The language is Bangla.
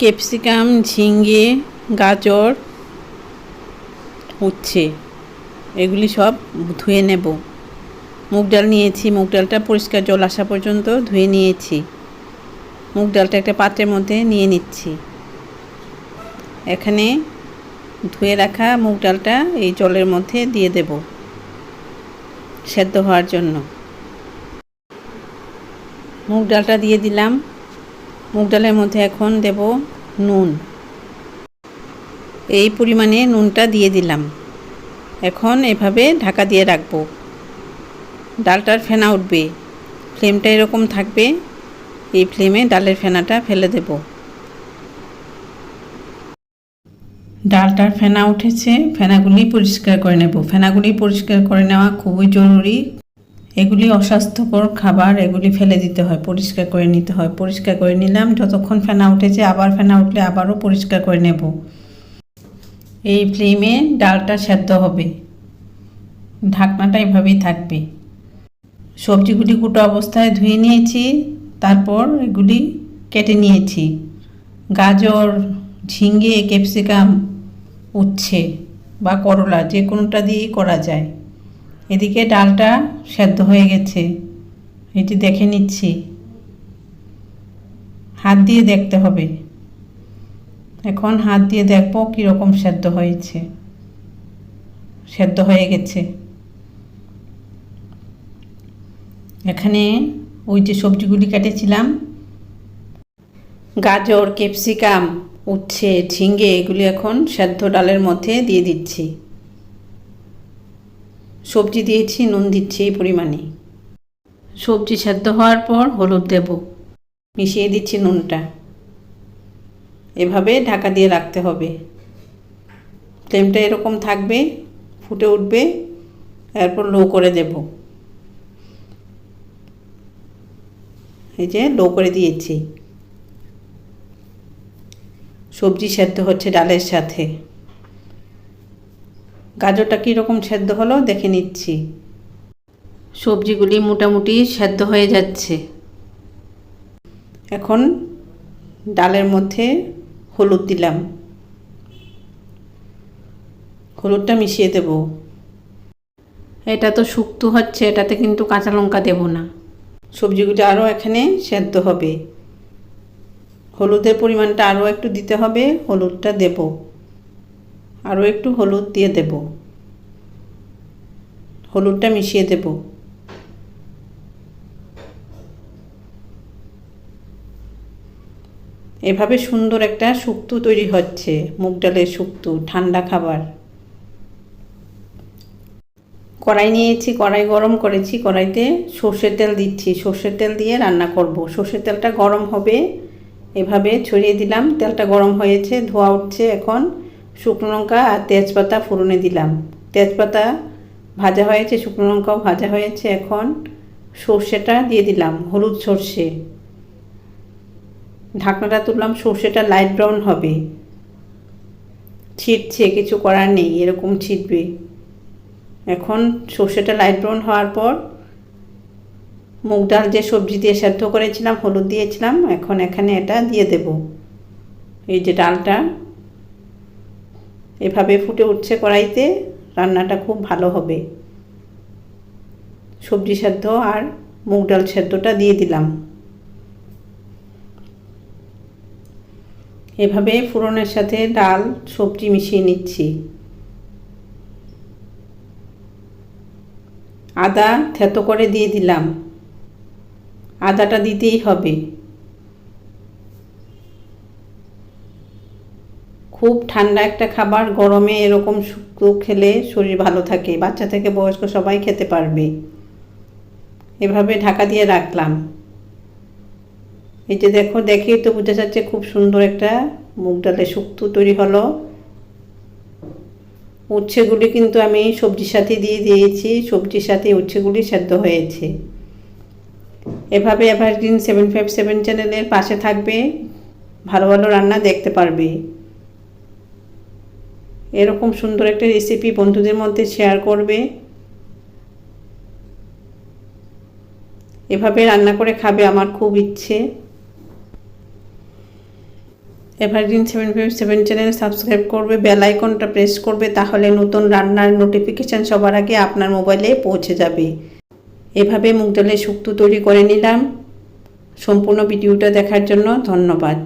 ক্যাপসিকাম, ঝিঙ্গে, গাজর, উচ্ছে, এগুলি সব ধুয়ে নেব। মুগ ডাল নিয়েছি, মুগ ডালটা পরিষ্কার জল আসা পর্যন্ত ধুয়ে নিয়েছি। মুগ ডালটা একটা পাত্রের মধ্যে নিয়ে নিচ্ছি। এখানে ধুয়ে রাখা মুগ ডালটা এই জলের মধ্যে দিয়ে দেব সেদ্ধ হওয়ার জন্য। মুগ ডালটা দিয়ে দিলাম। মুগ ডালের মধ্যে এখন দেব নুন। এই পরিমাণে নুনটা দিয়ে দিলাম। এখন এভাবে ঢাকা দিয়ে রাখব। ডালটার ফেনা উঠবে। ফ্লেমটা এরকম থাকবে। এই ফ্লেমে ডালের ফেনাটা ফেলে দেব। ডালটার ফেনা উঠেছে। ফেনাগুলি পরিষ্কার করে নেব। ফেনাগুলি পরিষ্কার করে নেওয়া খুবই জরুরি। এগুলি অস্বাস্থ্যকর খাবার, এগুলি ফেলে দিতে হয়, পরিষ্কার করে নিতে হয়। পরিষ্কার করে নিলাম, যতক্ষণ ফেনা উঠেছে, আবার ফেনা উঠলে আবারও পরিষ্কার করে নেব। এই ফ্লেমে ডালটা সেদ্ধ হবে। ঢাকনাটা এভাবেই থাকবে। সবজিগুলি গুঁটো অবস্থায় ধুয়ে নিয়েছি, তারপর এগুলি কেটে নিয়েছি। গাজর ঝিঙ্গে ক্যাপসিকাম উচ্ছে বা করলা, যে কোনোটা দিয়েই করা যায়। এদিকে ডালটা সেদ্ধ হয়ে গেছে। এটি দেখে নিচ্ছি। হাত দিয়ে দেখতে হবে। এখন হাত দিয়ে দেখব কীরকম সেদ্ধ হয়েছে। সেদ্ধ হয়ে গেছে। এখানে ওই যে সবজিগুলি কেটেছিলাম, গাজর, ক্যাপসিকাম, উচ্ছে ঝিঙ্গে এগুলি এখন সেদ্ধ ডালের মধ্যে দিয়ে দিচ্ছি। সবজি দিয়েছি, নুন দিচ্ছি এই পরিমাণে। সবজি সেদ্ধ হওয়ার পর হলুদ দেব। মিশিয়ে দিচ্ছি নুনটা। এভাবে ঢাকা দিয়ে রাখতে হবে। ফ্লেমটা এরকম থাকবে, ফুটে উঠবে, এরপর লো করে দেব। এই যে লো করে দিয়েছি। সবজি সেদ্ধ হচ্ছে ডালের সাথে। গাজরটা কীরকম সেদ্ধ হলো দেখে নিচ্ছি। সবজিগুলি মোটামুটি সেদ্ধ হয়ে যাচ্ছে। এখন ডালের মধ্যে হলুদ দিলাম। হলুদটা মিশিয়ে দেব। এটা তো শুক্তো হচ্ছে এটাতে কিন্তু কাঁচা লঙ্কা দেব না। সবজিগুলি আরও এখানে সেদ্ধ হবে। হলুদের পরিমাণটা আরও একটু দিতে হবে হলুদটা দেব। আরও একটু হলুদ দিয়ে দেব। হলুদটা মিশিয়ে দেব। এভাবে সুন্দর একটা শুক্তো তৈরি হচ্ছে, মুগ ডালের শুক্তো, ঠান্ডা খাবার। কড়াই নিয়েছি, কড়াই গরম করেছি, কড়াইতে সর্ষের তেল দিচ্ছি। সর্ষের তেল দিয়ে রান্না করব। সর্ষের তেলটা গরম হবে। এভাবে ছড়িয়ে দিলাম। তেলটা গরম হয়েছে, ধোয়া উঠছে এখন। শুকনো লঙ্কা আর তেজপাতা ফোড়নে দিলাম। তেজপাতা ভাজা হয়েছে, শুকনো লঙ্কাও ভাজা হয়েছে। এখন সর্ষেটা দিয়ে দিলাম, হলুদ সর্ষে। ঢাকনাটা তুললাম, সর্ষেটা লাইট ব্রাউন হবে। ছিটছে, কিছু করার নেই, এরকম ছিটবে। এখন সর্ষেটা লাইট ব্রাউন হওয়ার পর মুগ ডাল যে সবজি দিয়ে সেদ্ধ করেছিলাম, হলুদ দিয়েছিলাম, এখন এখানে এটা দিয়ে দেব। এই যে ডালটা এভাবে ফুটে উঠছে কড়াইতে, রান্নাটা খুব ভালো হবে। সবজি সেদ্ধ আর মুগ ডাল সেদ্ধটা দিয়ে দিলাম। এভাবে ফোড়নের সাথে ডাল, সবজি মিশিয়ে নিচ্ছি। আদা থেতো করে দিয়ে দিলাম। আদাটা দিতেই হবে। খুব ঠান্ডা একটা খাবার, গরমে এরকম শুক্তো খেলে শরীর ভালো থাকে, বাচ্চা থেকে বয়স্ক সবাই খেতে পারবে। এভাবে ঢাকা দিয়ে রাখলাম। এই যে দেখো, দেখেই তো বোঝা যাচ্ছে খুব সুন্দর একটা মুগ ডালের শুক্তো তৈরি হলো। উচ্ছেগুলি কিন্তু আমি সবজির সাথে দিয়ে দিয়েছি, সবজির সাথে উচ্ছেগুলি সেদ্ধ হয়েছে। এভাবে এভারগ্রিন সেভেন ফাইভ সেভেন চ্যানেলের পাশে থাকবে, ভালো ভালো রান্না দেখতে পারবে। এরকম সুন্দর একটা রেসিপি বন্ধুদের মধ্যে শেয়ার করবে। এভাবে রান্না করে খাবে আমার খুব ইচ্ছে। Evergreen seven five seven channel subscribe করবে বেল আইকনটা প্রেস করবে, তাহলে নতুন রান্নার নোটিফিকেশান সবার আগে আপনার মোবাইলে পৌঁছে যাবে। এভাবে মুগ ডালের শুক্তো তৈরি করে নিলাম। সম্পূর্ণ ভিডিওটা দেখার জন্য ধন্যবাদ।